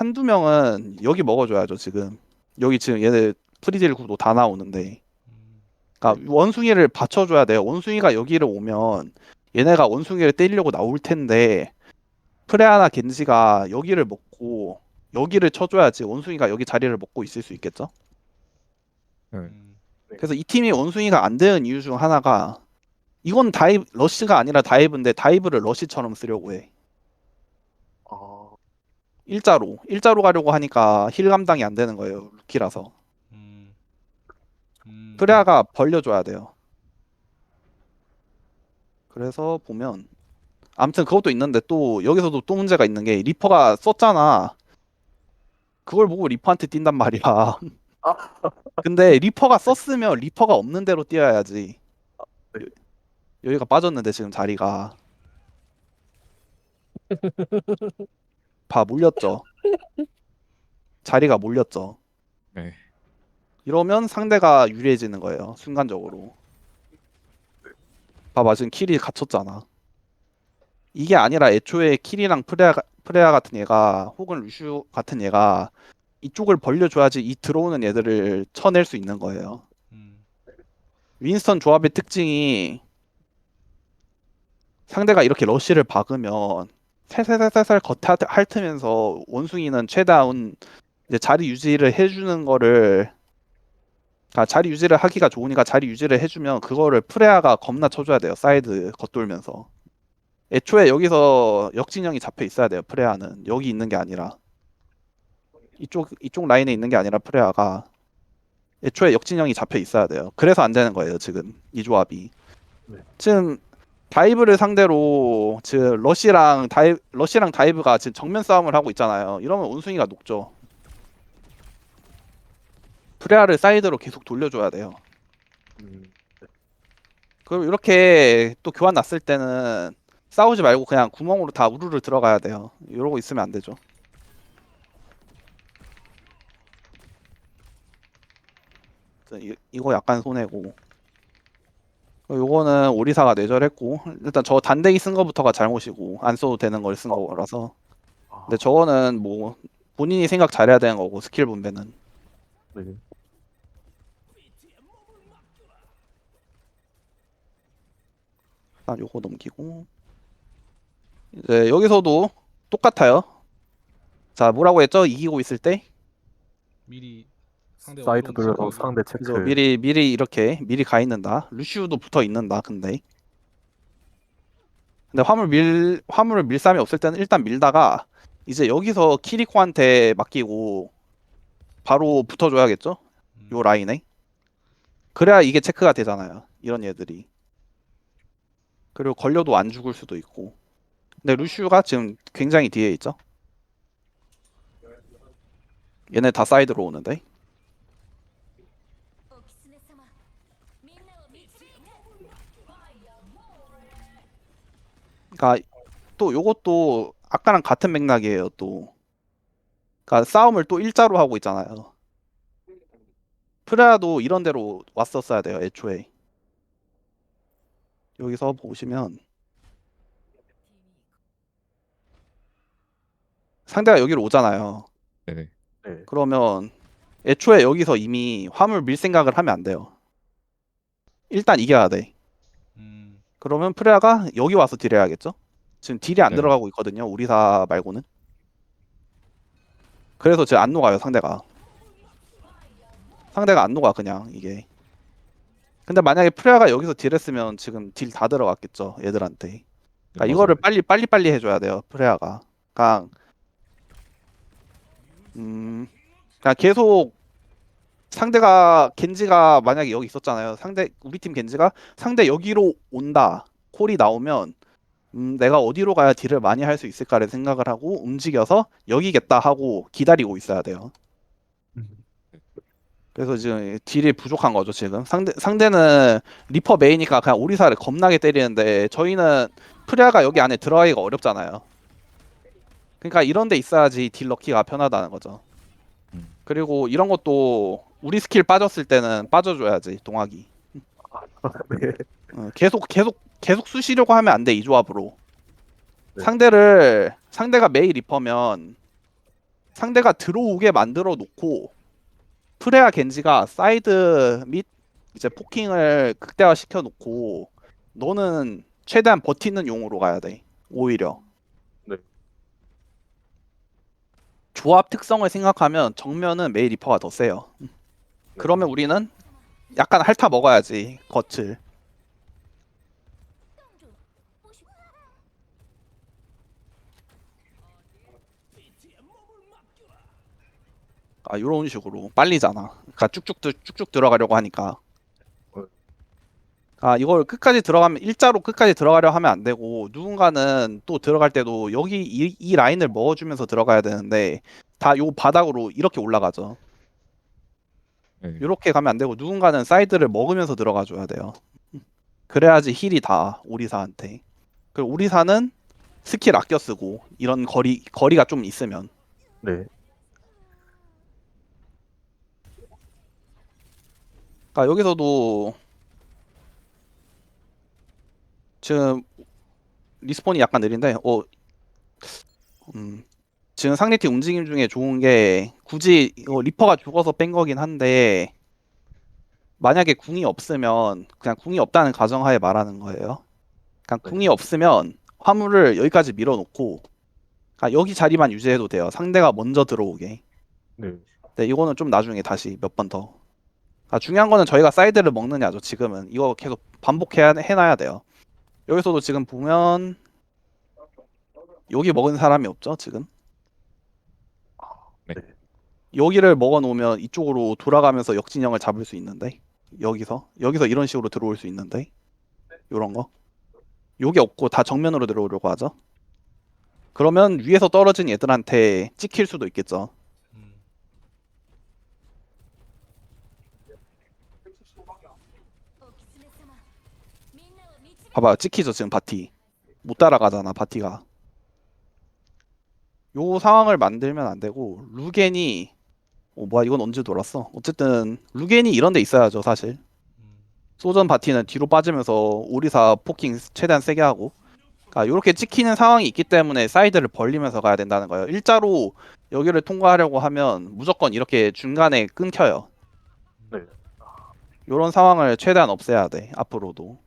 한두 명은 여기 먹어줘야죠 지금. 여기 지금 얘네 프리딜 구도 다 나오는데. 음, 그러니까 원숭이를 받쳐줘야 돼요. 원숭이가 여기를 오면 얘네가 원숭이를 때리려고 나올 텐데 프레아나 겐지가 여기를 먹고 여기를 쳐줘야지 원숭이가 여기 자리를 먹고 있을 수 있겠죠? 음, 그래서 이 팀이 원숭이가 안 되는 이유 중 하나가 이건 다이브 러시가 아니라 다이브인데 다이브를 러시처럼 쓰려고 해. 아, 일자로 일자로 가려고 하니까 힐 감당이 안 되는 거예요 루키라서. 음, 음, 프레아가 벌려줘야 돼요. 그래서 보면 아무튼 그것도 있는데 또 여기서도 또 문제가 있는 게 리퍼가 썼잖아. 그걸 보고 리퍼한테 뛴단 말이야. 근데 리퍼가 썼으면 리퍼가 없는 대로 뛰어야지. 네. 여기가 빠졌는데 지금 자리가 봐 몰렸죠. 자리가 몰렸죠. 네. 이러면 상대가 유리해지는 거예요 순간적으로. 봐봐 지금 킬이 갇혔잖아. 이게 아니라 애초에 킬이랑 프레아, 프레아 같은 얘가 혹은 루슈 같은 얘가 이쪽을 벌려줘야지 이 들어오는 얘들을 쳐낼 수 있는 거예요. 음, 윈스턴 조합의 특징이 상대가 이렇게 러쉬를 박으면 살살살살 겉에 핥으면서 원숭이는 최대한 이제 자리 유지를 해주는 거를 아, 자리 유지를 하기가 좋으니까 자리 유지를 해주면 그거를 프레아가 겁나 쳐줘야 돼요 사이드 겉돌면서 애초에 여기서 역진영이 잡혀 있어야 돼요 프레아는 여기 있는 게 아니라 이쪽 이쪽 라인에 있는 게 아니라 프레아가 애초에 역진영이 잡혀 있어야 돼요. 그래서 안 되는 거예요, 지금 이 조합이. 네. 지금 다이브를 상대로 지금 러시랑 다이 러시랑 다이브가 지금 정면 싸움을 하고 있잖아요. 이러면 원숭이가 녹죠. 프레아를 사이드로 계속 돌려줘야 돼요. 음, 그럼 이렇게 또 교환 났을 때는 싸우지 말고 그냥 구멍으로 다 우르르 들어가야 돼요. 이러고 있으면 안 되죠. 이, 이거 약간 손해고. 요거는 오리사가 뇌절했고 일단 저 단대기 쓴 거부터가 잘못이고 안 써도 되는 걸 쓴 거라서 아, 근데 저거는 뭐 본인이 생각 잘해야 되는 거고 스킬 분배는 네. 일단 요거 넘기고 이제 여기서도 똑같아요. 자 뭐라고 했죠? 이기고 있을 때 미리 상대 사이트 어디로 돌려서 상대 체크. 그래서 미리 미리 이렇게 미리 가 있는다. 루시우도 붙어 있는다. 근데 근데 화물 밀 화물을 밀 사람이 없을 때는 일단 밀다가 이제 여기서 키리코한테 맡기고 바로 붙어줘야겠죠? 음, 요 라인에 그래야 이게 체크가 되잖아요. 이런 얘들이 그리고 걸려도 안 죽을 수도 있고 근데 루시우가 지금 굉장히 뒤에 있죠? 얘네 다 사이드로 오는데 그러니까 또 요것도 아까랑 같은 맥락이에요 또. 그러니까 싸움을 또 일자로 하고 있잖아요. 프레아도 이런 데로 왔었어야 돼요 애초에. 여기서 보시면 상대가 여기로 오잖아요. 네네. 네. 그러면 애초에 여기서 이미 화물 밀 생각을 하면 안 돼요. 일단 이겨야 돼. 음, 그러면 프레아가 여기 와서 딜 해야겠죠? 지금 딜이 안 네. 들어가고 있거든요. 우리사 말고는. 그래서 지금 안 녹아요, 상대가. 상대가 안 녹아 그냥 이게. 근데 만약에 프레아가 여기서 딜 했으면 지금 딜 다 들어갔겠죠, 얘들한테. 그러니까 이거를 빨리 빨리 빨리 해줘야 돼요, 프레아가. 그냥 음, 그냥 계속 상대가 겐지가 만약에 여기 있었잖아요. 상대 우리 팀 겐지가 상대 여기로 온다. 콜이 나오면 음, 내가 어디로 가야 딜을 많이 할 수 있을까를 생각을 하고 움직여서 여기겠다 하고 기다리고 있어야 돼요. 음. 그래서 지금 딜이 부족한 거죠 지금 상대 상대는 리퍼 메이니까 그냥 오리사를 겁나게 때리는데 저희는 프레아가 여기 안에 들어가기가 어렵잖아요. 그러니까 이런 데 있어야지 딜 넣기가 편하다는 거죠. 음. 그리고 이런 것도 우리 스킬 빠졌을 때는 빠져줘야지 동학이. 네. 어, 계속 계속 계속 쑤시려고 하면 안 돼 이 조합으로. 네. 상대를 상대가 메이 리퍼면 상대가 들어오게 만들어 놓고 프레아 겐지가 사이드 및 이제 포킹을 극대화 시켜 놓고 너는 최대한 버티는 용으로 가야 돼. 오히려. 네. 조합 특성을 생각하면 정면은 메이 리퍼가 더 세요. 그러면 우리는 약간 핥아 먹어야지 겉을. 아 이런 식으로 빨리잖아. 그러니까 쭉쭉 들- 쭉쭉 들어가려고 하니까. 아 이걸 끝까지 들어가면 일자로 끝까지 들어가려 하면 안 되고 누군가는 또 들어갈 때도 여기 이, 이 라인을 먹어주면서 들어가야 되는데 다 요 바닥으로 이렇게 올라가죠. 네. 이렇게 가면 안 되고 누군가는 사이드를 먹으면서 들어가 줘야 돼요. 그래야지 힐이 다 오리사한테. 그 오리사는 스킬 아껴 쓰고 이런 거리 거리가 좀 있으면 네. 그러니까 여기서도 지금 리스폰이 약간 느린데 어 음, 지금 상대팀 움직임 중에 좋은 게 굳이 이거 리퍼가 죽어서 뺀 거긴 한데 만약에 궁이 없으면 그냥 궁이 없다는 가정하에 말하는 거예요. 그냥 궁이 없으면 화물을 여기까지 밀어놓고 그러니까 여기 자리만 유지해도 돼요. 상대가 먼저 들어오게. 네. 네, 이거는 좀 나중에 다시 몇 번 더. 아, 중요한 거는 저희가 사이드를 먹느냐죠, 지금은. 이거 계속 반복해야, 해놔야 돼요. 여기서도 지금 보면, 여기 먹은 사람이 없죠, 지금? 네. 여기를 먹어 놓으면 이쪽으로 돌아가면서 역진영을 잡을 수 있는데, 여기서. 여기서 이런 식으로 들어올 수 있는데, 요런 거. 요게 없고 다 정면으로 들어오려고 하죠. 그러면 위에서 떨어진 애들한테 찍힐 수도 있겠죠. 음. 봐봐요 찍히죠 지금 바티 못 따라가잖아 바티가 요 상황을 만들면 안 되고 루겐이 어 뭐야 이건 언제 돌았어 어쨌든 루겐이 이런 데 있어야죠 사실 음. 소전 바티는 뒤로 빠지면서 오리사 포킹 최대한 세게 하고 그러니까 이렇게 찍히는 상황이 있기 때문에 사이드를 벌리면서 가야 된다는 거예요 일자로 여기를 통과하려고 하면 무조건 이렇게 중간에 끊겨요 네. 이런 상황을 최대한 없애야 돼 앞으로도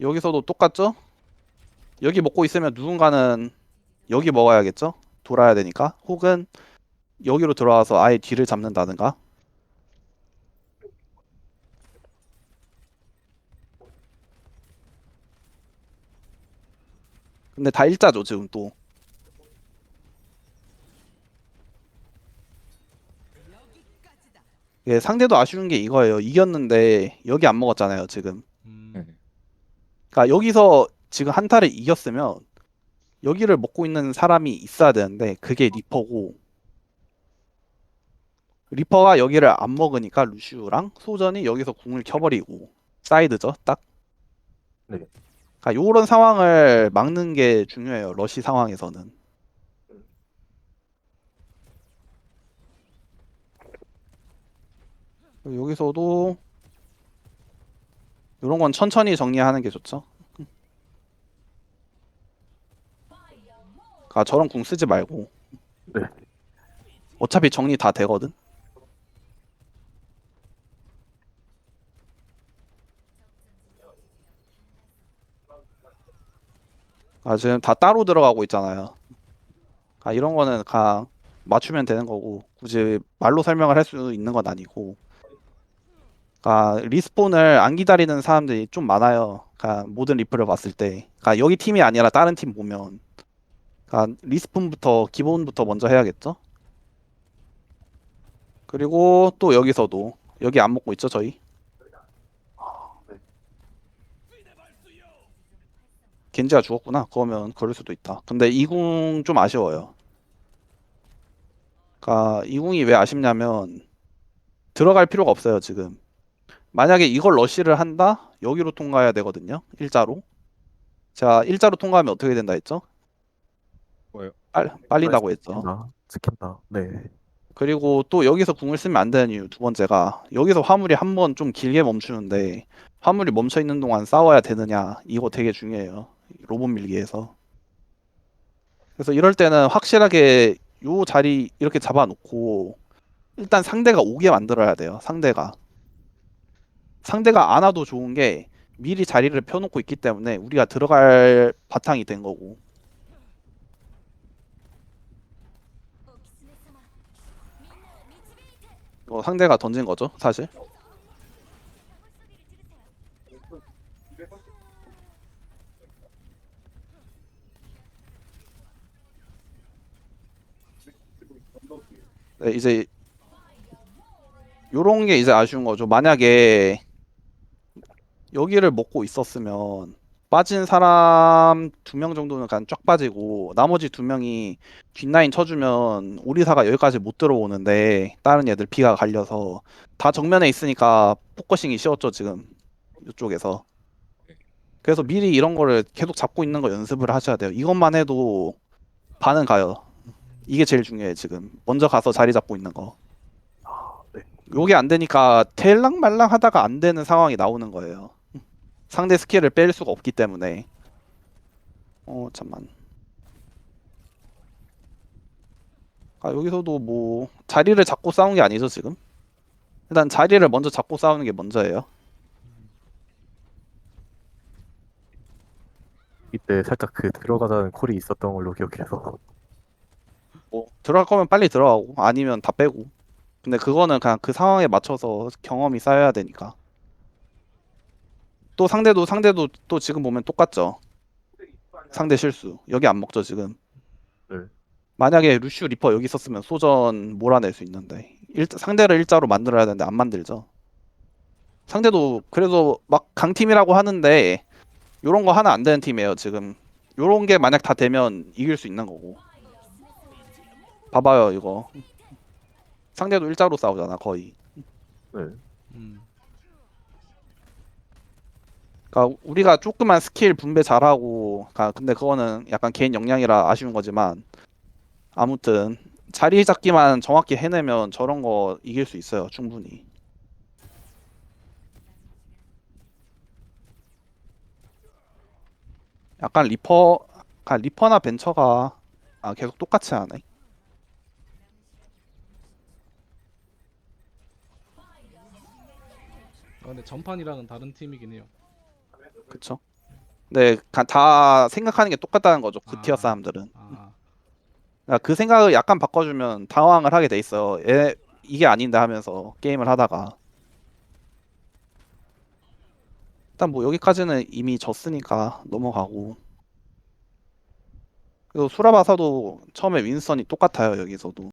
여기서도 똑같죠? 여기 먹고 있으면 누군가는 여기 먹어야겠죠? 돌아야 되니까 혹은 여기로 들어와서 아예 뒤를 잡는다든가 근데 다 일자죠 지금 또 예, 상대도 아쉬운 게 이거예요 이겼는데 여기 안 먹었잖아요 지금 음. 네. 그러니까 여기서 지금 한타를 이겼으면 여기를 먹고 있는 사람이 있어야 되는데 그게 리퍼고 리퍼가 여기를 안 먹으니까 루시우랑 소전이 여기서 궁을 켜버리고 사이드죠 딱. 네. 그러니까 요런 상황을 막는 게 중요해요 러시 상황에서는. 여기서도 이런 건 천천히 정리하는 게 좋죠. 아 저런 궁 쓰지 말고. 네. 어차피 정리 다 되거든. 아 지금 다 따로 들어가고 있잖아요. 아 이런 거는 그냥 맞추면 되는 거고 굳이 말로 설명을 할 수 있는 건 아니고. 아 리스폰을 안 기다리는 사람들이 좀 많아요. 그러니까 모든 리플을 봤을 때. 그러니까 여기 팀이 아니라 다른 팀 보면. 그러니까 리스폰부터 기본부터 먼저 해야겠죠. 그리고 또 여기서도 여기 안 먹고 있죠 저희. 겐지가 죽었구나. 그러면 그럴 수도 있다. 근데 이궁 좀 아쉬워요. 그러니까 이 궁이 왜 아쉽냐면 들어갈 필요가 없어요 지금. 만약에 이걸 러시를 한다? 여기로 통과해야 되거든요. 일자로. 자 일자로 통과하면 어떻게 된다 했죠? 빨, 빨린다고 했죠. 찍힌다. 찍힌다. 네. 그리고 또 여기서 궁을 쓰면 안 되는 이유 두 번째가 여기서 화물이 한 번 좀 길게 멈추는데 화물이 멈춰 있는 동안 싸워야 되느냐 이거 되게 중요해요 로봇 밀기에서 그래서 이럴 때는 확실하게 요 자리 이렇게 잡아놓고 일단 상대가 오게 만들어야 돼요. 상대가 상대가 안 와도 좋은 게 미리 자리를 펴놓고 있기 때문에 우리가 들어갈 바탕이 된 거고 이거 상대가 던진 거죠 사실. 네, 이제 요런 게 이제 아쉬운 거죠. 만약에 여기를 먹고 있었으면 빠진 사람 두 명 정도는 그냥 쫙 빠지고 나머지 두 명이 뒷라인 쳐주면 오리사가 여기까지 못 들어오는데 다른 애들 피가 갈려서 다 정면에 있으니까 포커싱이 쉬웠죠 지금. 이쪽에서. 그래서 미리 이런 거를 계속 잡고 있는 거 연습을 하셔야 돼요. 이것만 해도 반은 가요. 이게 제일 중요해 지금. 먼저 가서 자리 잡고 있는 거. 아, 네. 요게 안 되니까 텔랑 말랑 하다가 안 되는 상황이 나오는 거예요 상대 스킬을 뺄 수가 없기 때문에. 어 잠만. 아 여기서도 뭐 자리를 잡고 싸운 게 아니죠 지금? 일단 자리를 먼저 잡고 싸우는 게 먼저예요. 이때 살짝 그 들어가자는 콜이 있었던 걸로 기억해서. 뭐 들어갈 거면 빨리 들어가고 아니면 다 빼고. 근데 그거는 그냥 그 상황에 맞춰서 경험이 쌓여야 되니까 또 상대도 상대도 또 지금 보면 똑같죠. 상대 실수. 여기 안 먹죠 지금. 네. 만약에 루슈 리퍼 여기 있었으면 소전 몰아낼 수 있는데. 일, 상대를 일자로 만들어야 되는데 안 만들죠. 상대도 그래도 막 강팀이라고 하는데 요런 거 하나 안 되는 팀이에요 지금. 요런 게 만약 다 되면 이길 수 있는 거고. 봐봐요 이거. 상대도 일자로 싸우잖아 거의. 네. 음. 그러니까 우리가 조그만 스킬 분배 잘하고 그러니까 근데 그거는 약간 개인 역량이라 아쉬운 거지만 아무튼 자리 잡기만 정확히 해내면 저런 거 이길 수 있어요 충분히 약간 리퍼 약간 리퍼나 벤처가 아 계속 똑같이 하네 아, 근데 전판이랑은 다른 팀이긴 해요. 그쵸? 네, 가- 다 생각하는 게 똑같다는 거죠 그 아. 티어 사람들은. 아, 그러니까 그 생각을 약간 바꿔주면 당황을 하게 돼 있어요. 얘 이게 아닌데 하면서 게임을 하다가. 일단 뭐 여기까지는 이미 졌으니까 넘어가고. 그리고 수라바사도 처음에 윈선이 똑같아요 여기서도